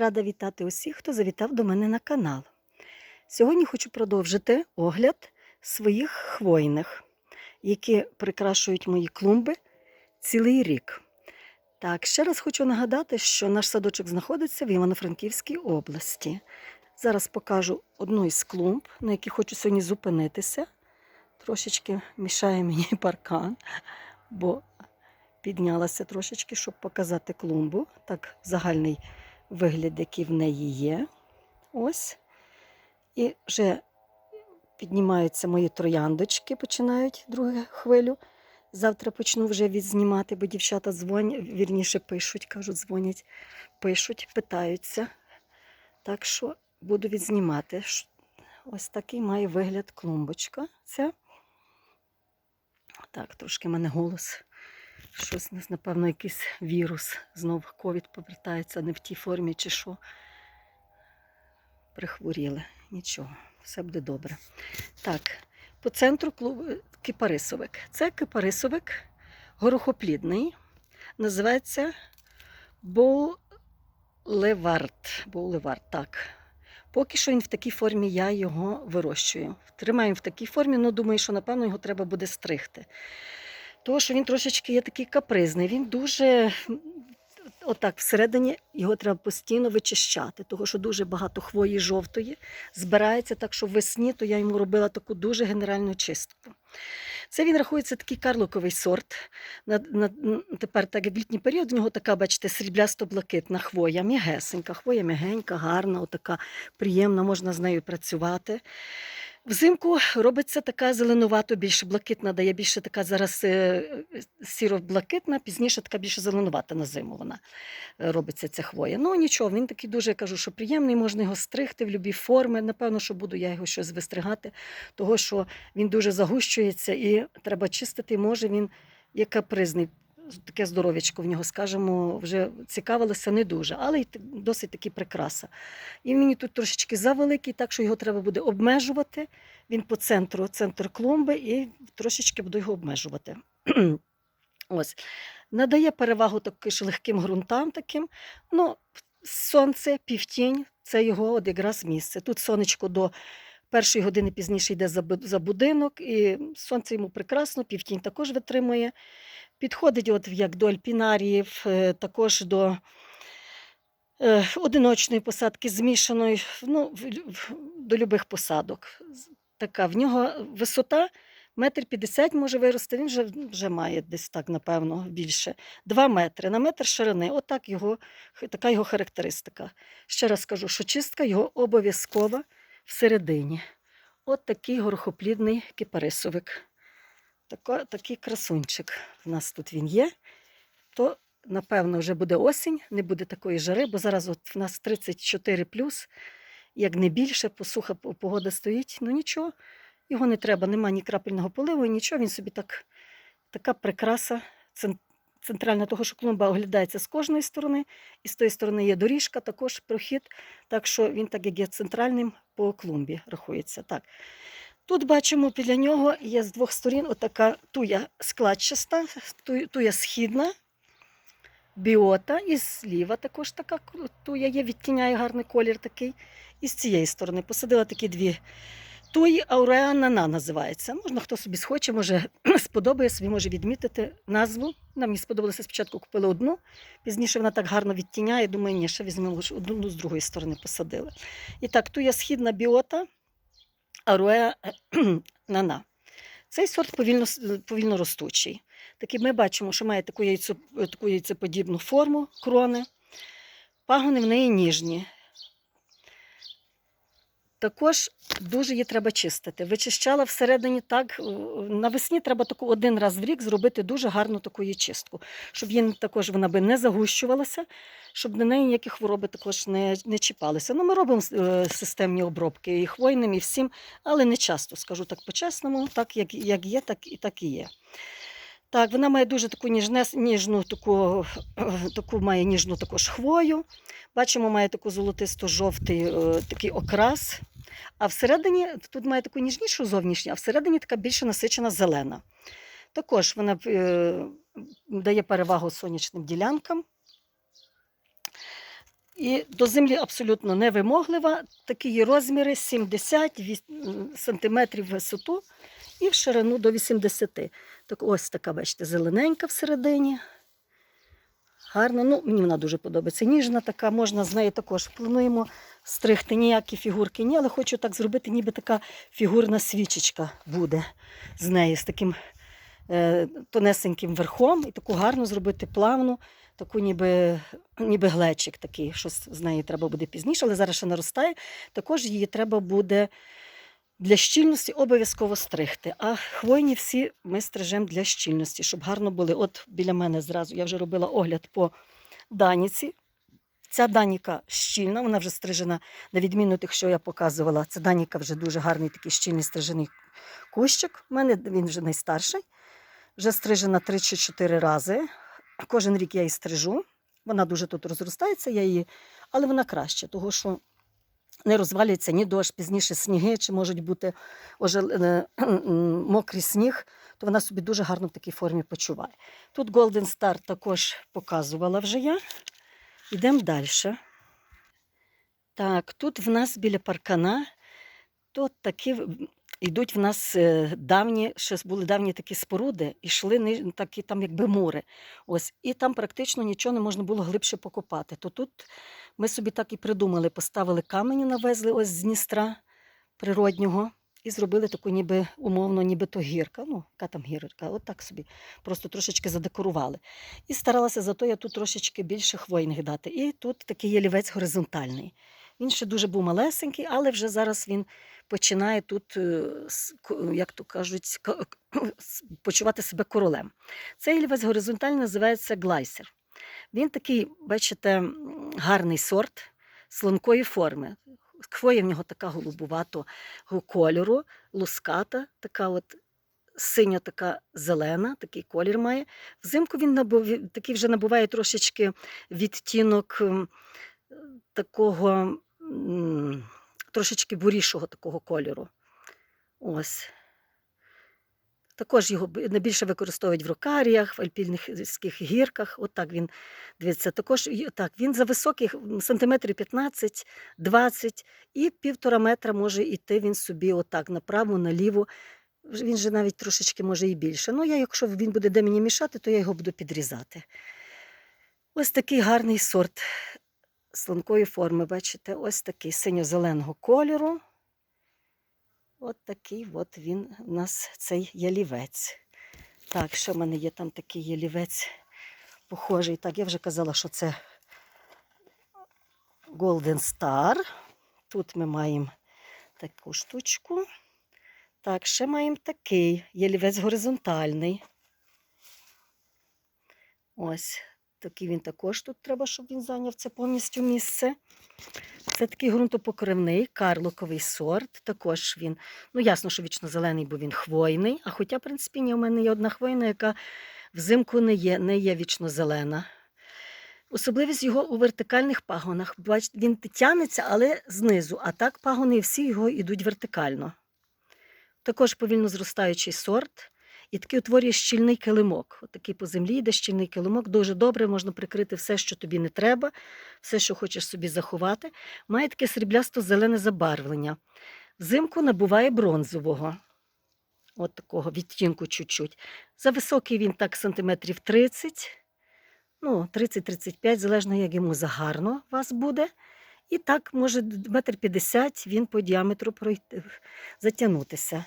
Рада вітати усіх, хто завітав до мене на канал. Сьогодні хочу продовжити огляд своїх хвойних, які прикрашують мої клумби цілий рік. Так, ще раз хочу нагадати, що наш садочок знаходиться в Івано-Франківській області. Зараз покажу одну із клумб, на якій хочу сьогодні зупинитися. Трошечки мішає мені паркан, бо піднялася трошечки, щоб показати клумбу. Так, загальний вигляд, який в неї є. Ось. І вже піднімаються мої трояндочки, починають другу хвилю. Завтра почну вже відзнімати, бо дівчата дзвонять, вірніше пишуть, кажуть, дзвонять, пишуть, питаються. Так що буду відзнімати. Ось такий має вигляд клумбочка. Ця. Так, трошки в мене голос. Щось, нас, напевно, якийсь вірус. Знов ковід повертається не в тій формі чи що. Прихворіли. Нічого, все буде добре. Так, по центру клубу кипарисовик. Це кипарисовик горохоплідний. Називається Боулевард. Боулевард, так. Поки що він в такій формі я його вирощую. Тримаємо в такій формі, але думаю, що напевно його треба буде стригти. Тому що він трошечки є такий капризний. Він дуже отак всередині його треба постійно вичищати, тому що дуже багато хвої жовтої збирається, так що весні то я йому робила таку дуже генеральну чистку. Це він рахується такий карликовий сорт. На, на, тепер, так як в літній період, в нього така, бачите, сріблясто-блакитна хвоя, м'ягесенька, хвоя м'ягенька, гарна, отака приємна, можна з нею працювати. Взимку робиться така зеленувато, більше блакитна, дає більше така зараз е, сіро-блакитна, пізніше така більше зеленувата на зиму вона е, робиться ця хвоя. Ну нічого, він такий дуже я кажу, що приємний, можна його стригти в будь-які форми. Напевно, що буду я його щось вистригати, того що він дуже загущується і треба чистити. Може він є капризний. Таке здоров'ячко в нього, скажімо, вже цікавилося не дуже, але й досить таки прикраса. І мені тут трошечки завеликий, так що його треба буде обмежувати. Він по центру, центр клумби, і трошечки буду його обмежувати. Ось. Надає перевагу таки легким ґрунтам таким. Ну, сонце, півтінь це його от якраз місце. Тут сонечко до першої години пізніше йде за будинок, і сонце йому прекрасно, півтінь також витримує. Підходить от як до альпінаріїв, е, також до е, одиночної посадки, змішаної, ну, до любих посадок. Така в нього висота метр п'ятдесят може вирости, він вже, вже має десь так, напевно, більше. Два метри на метр ширини. Отак його, така його характеристика. Ще раз скажу, що чистка його обов'язкова всередині. От такий горохоплідний кипарисовик. Такий красунчик в нас тут він є. То, напевно, вже буде осінь, не буде такої жари, бо зараз от в нас 34 плюс, як не більше, посуха погода стоїть. Ну нічого, його не треба, нема ні крапельного поливу, нічого. Він собі так, така прикраса центральна, того, що клумба оглядається з кожної сторони, і з тої сторони є доріжка, також прохід. Так що він, так як є центральним по клумбі, рахується. Так. Тут бачимо біля нього є з двох сторін отака туя складчаста, ту- туя східна, біота, і зліва також така туя є, відтіняє гарний колір такий. І з цієї сторони посадила такі дві туї, ауреанана називається. Можна хто собі схоче, може сподобає собі, може відмітити назву. Нам мені сподобалося спочатку купили одну, пізніше вона так гарно відтіняє. Думаю, ні, ще візьмемо одну ну, з другої сторони посадили. І так, туя східна біота, аруеа нана. Цей сорт повільно, повільно ростучий. Такі ми бачимо, що має таку, яйцеподібну форму крони. Пагони в неї ніжні. Також дуже її треба чистити. Вичищала всередині так. е, Навесні треба таку один раз в рік зробити дуже гарну таку її чистку, щоб її також вона би не загущувалася, щоб на неї ніякі хвороби також не, не чіпалися. Ну, ми робимо е, системні обробки і хвойним, і всім, але не часто, скажу так по-чесному, так як, як є, так і так і є. Так, вона має дуже таку ніжне, ніжну, таку, таку має ніжну також хвою. Бачимо, має таку золотисто-жовтий е, такий окрас. А всередині тут має таку ніжнішу зовнішню, а всередині така більше насичена зелена. Також вона е, дає перевагу сонячним ділянкам. І до землі абсолютно невимоглива. Такі її розміри 70 віс- сантиметрів в висоту і в ширину до 80. Так ось така, бачите, зелененька всередині. Гарна, ну мені вона дуже подобається. Ніжна така, можна з нею також. Плануємо стригти ніякі фігурки, ні, але хочу так зробити, ніби така фігурна свічечка буде з неї, з таким е, тонесеньким верхом, і таку гарну зробити плавну, таку ніби, ніби глечик такий. Щось з неї треба буде пізніше, але зараз ще наростає. Також її треба буде для щільності обов'язково стригти. А хвойні всі ми стрижемо для щільності, щоб гарно були. От біля мене зразу я вже робила огляд по даніці. Ця даніка щільна, вона вже стрижена, на відміну тих, що я показувала. Ця даніка вже дуже гарний такий щільний стрижений кущик. У мене він вже найстарший. Вже стрижена 3 чи 4 рази. Кожен рік я її стрижу. Вона дуже тут розростається, я її, але вона краще, тому що не розвалюється ні дощ, пізніше сніги, чи можуть бути ожел- е, мокрий сніг, то вона собі дуже гарно в такій формі почуває. Тут Golden Star також показувала вже я. Йдемо далі. Так, тут в нас біля паркана, тут такі йдуть в нас е, давні, ще були давні такі споруди, і йшли такі там якби мури. Ось, і там практично нічого не можна було глибше покопати. То тут ми собі так і придумали, поставили камені, навезли ось з Дністра природнього. І зробили таку ніби умовно, ніби то гірка. Ну, яка там гірка, от так собі. Просто трошечки задекорували. І старалася зато я тут трошечки більше хвойних дати. І тут такий ялівець горизонтальний. Він ще дуже був малесенький, але вже зараз він починає тут, е, як то кажуть, почувати себе королем. Цей ялівець горизонтальний називається глайсер. Він такий, бачите, гарний сорт слонкої форми. Хвоя в нього така голубуватого кольору, луската, така от синя, така зелена, такий колір має. Взимку він набув, такий вже набуває трошечки відтінок такого трошечки бурішого такого кольору. Ось. Також його найбільше використовують в рокаріях, в альпійських гірках. Отак він дивіться. Також так, він за високих сантиметрів 15-20 і півтора метра може йти він собі отак направо, наліво. Він же навіть трошечки може і більше. Ну, я, якщо він буде де мені мішати, то я його буду підрізати. Ось такий гарний сорт слонкої форми, бачите, ось такий синьо-зеленого кольору. От такий от він у нас цей ялівець. Так, що в мене є там такий ялівець похожий. Так, я вже казала, що це Golden Star. Тут ми маємо таку штучку. Так, ще маємо такий ялівець горизонтальний. Ось такий він також тут треба, щоб він зайняв це повністю місце. Це такий ґрунтопокривний карлоковий сорт. Також він, ну ясно, що вічно-зелений, бо він хвойний. А хоча, в принципі, ні, у мене є одна хвойна, яка взимку не є, не є вічно-зелена. Особливість його у вертикальних пагонах. Бачите, він тянеться, але знизу. А так пагони всі його йдуть вертикально. Також повільно зростаючий сорт. І такий утворює щільний килимок. От такий по землі йде щільний килимок. Дуже добре можна прикрити все, що тобі не треба, все, що хочеш собі заховати. Має таке сріблясто-зелене забарвлення. Взимку набуває бронзового. От такого відтінку чуть-чуть. За високий він так сантиметрів 30, ну, 30-35, залежно, як йому загарно вас буде. І так, може, метр 50 він по діаметру пройти, затягнутися.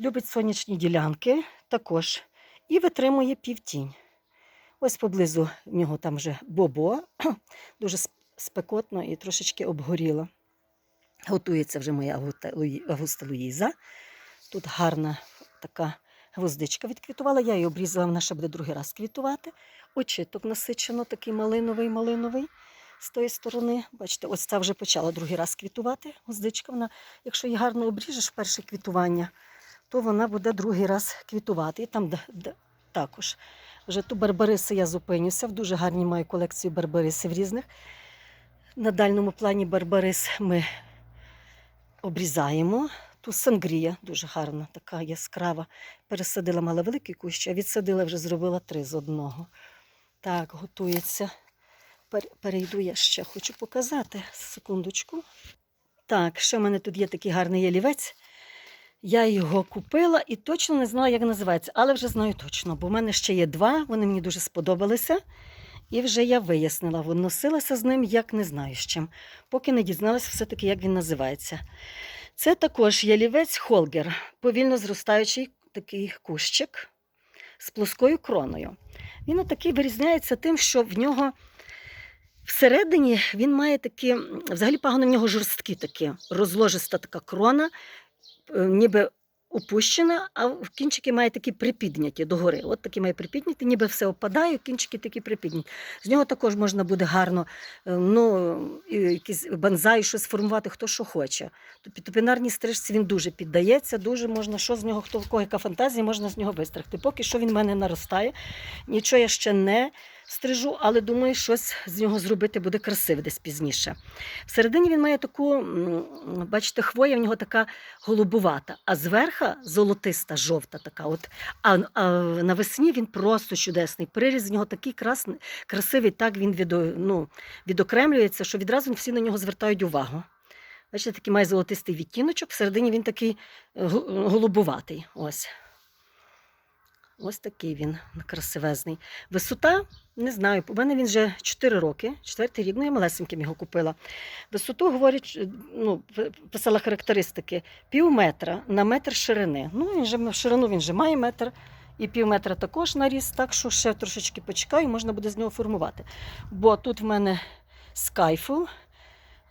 Любить сонячні ділянки також. І витримує півтінь. Ось поблизу в нього там вже бобо, дуже спекотно і трошечки обгоріло. Готується вже моя Агуста Луїза. Тут гарна така гвоздичка відквітувала. Я її обрізала, вона ще буде другий раз квітувати. Очиток насичено, такий малиновий, малиновий з тої сторони. Бачите, ось ця вже почала другий раз квітувати. Гвоздичка, вона, якщо її гарно обріжеш перше квітування, то вона буде другий раз квітувати. І там також. Вже ту барбариси я зупинюся. В дуже гарній маю колекцію барбарисів різних. На дальньому плані барбарис ми обрізаємо. Ту сангрія дуже гарна, така яскрава. Пересадила, мала великий кущ, а відсадила вже зробила три з одного. Так, готується перейду, я ще хочу показати. Секундочку. Так, ще в мене тут є такий гарний ялівець. Я його купила і точно не знала, як називається, але вже знаю точно, бо в мене ще є два, вони мені дуже сподобалися. І вже я вияснила, носилася з ним, як не знаю з чим, поки не дізналася все-таки, як він називається. Це також ялівець Холгер, повільно зростаючий такий кущик з плоскою кроною. Він отакий вирізняється тим, що в нього всередині він має такі, взагалі пагони в нього жорсткі такі, розложиста така крона, ніби опущена, а кінчики має такі припідняті догори. От такі має припідняті, ніби все опадає, кінчики такі припідняті. З нього також можна буде гарно е, ну, якісь банзай, щось формувати, хто що хоче. Тобто топінарній стрижці він дуже піддається, дуже можна, що з нього, хто в кого яка фантазія, можна з нього вистригти. Поки що він в мене наростає. Нічого я ще не стрижу, але думаю, щось з нього зробити буде красиве десь пізніше. Всередині він має таку, бачите, хвоя в нього така голубувата, а зверха золотиста, жовта така. От, а, а навесні він просто чудесний. Приріз з нього такий красний, красивий, так він відо, ну, відокремлюється, що відразу всі на нього звертають увагу. Бачите, такий має золотистий відтіночок, всередині він такий е, голубуватий. Ось. Ось такий він красивезний. Висота, не знаю, у мене він вже 4 роки, четвертий рік, ну я малесеньким його купила. Висоту, говорять, е, ну, писала характеристики, пів метра на метр ширини. Ну, він же, ширину він вже має метр, і пів метра також наріс, так що ще трошечки почекаю, можна буде з нього формувати. Бо тут в мене скайфул.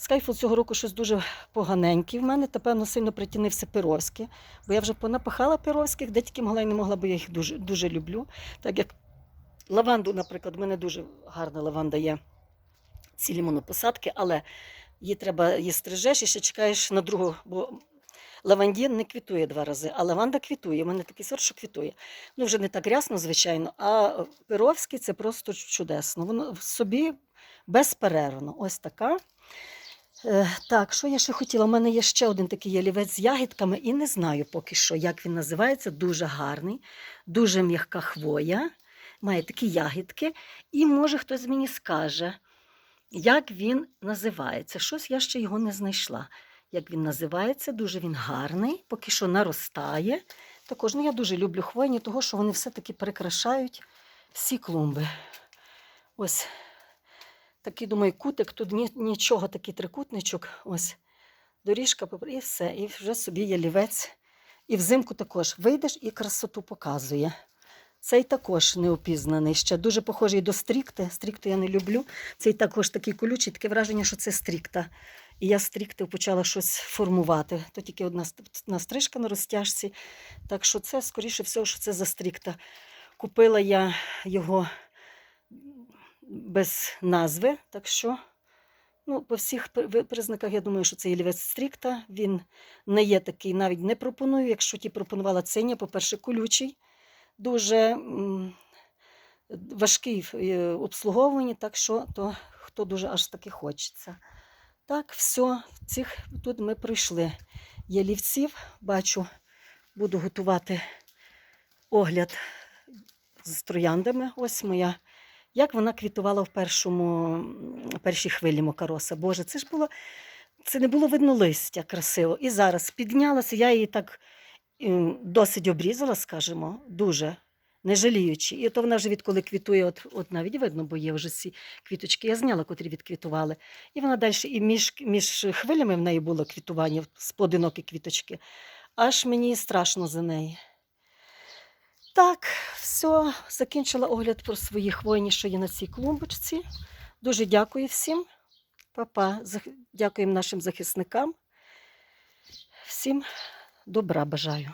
Скайфул цього року щось дуже поганенький в мене, та певно сильно притінився Перовський, бо я вже понапахала Перовських, де тільки могла і не могла, бо я їх дуже, дуже люблю. Так як лаванду, наприклад, в мене дуже гарна лаванда є, цілі монопосадки, але її треба її стрижеш і ще чекаєш на другу, бо лавандін не квітує два рази, а лаванда квітує. У мене такий сорт, що квітує. Ну, вже не так рясно, звичайно, а Перовський це просто чудесно. Воно в собі безперервно. Ось така. Е, Так, що я ще хотіла? У мене є ще один такий ялівець з ягідками, і не знаю поки що, як він називається. Дуже гарний, дуже м'яка хвоя, має такі ягідки. І може хтось мені скаже, як він називається. Щось я ще його не знайшла. Як він називається, дуже він гарний, поки що наростає. Також ну, я дуже люблю хвойні, того що вони все-таки прикрашають всі клумби. Ось такий, думаю, кутик, тут ні, нічого, такий трикутничок. Ось доріжка, і все. І вже собі ялівець. І взимку також вийдеш і красоту показує. Цей також неопізнаний. Ще дуже похожий до стрікти. Стрікту я не люблю. Цей також такий колючий, таке враження, що це стрікта. І я стрікти почала щось формувати. То тільки одна одна стрижка на розтяжці. Так що це, скоріше всього, що це за стрікта. Купила я його без назви, так що ну, по всіх признаках я думаю, що це ялівець стрікта. Він не є такий, навіть не пропоную. Якщо ті пропонувала циня, по-перше, колючий, дуже важкий в е, обслуговуванні, так що то хто дуже аж таки хочеться. Так, все, цих тут ми пройшли ялівців. Бачу, буду готувати огляд з трояндами. Ось моя. Як вона квітувала в першому, першій хвилі Мокароса. Боже, це ж було, це не було видно листя красиво. І зараз піднялася, я її так ем, досить обрізала, скажімо, дуже не жаліючи. І то вона вже відколи квітує, от, от навіть видно, бо є вже ці квіточки. Я зняла, котрі відквітували. І вона далі, і між, між хвилями в неї було квітування, споодинокі квіточки. Аж мені страшно за неї. Так, все, закінчила огляд про свої хвойні, що є на цій клумбочці. Дуже дякую всім. Папа, дякуємо нашим захисникам. Всім добра бажаю.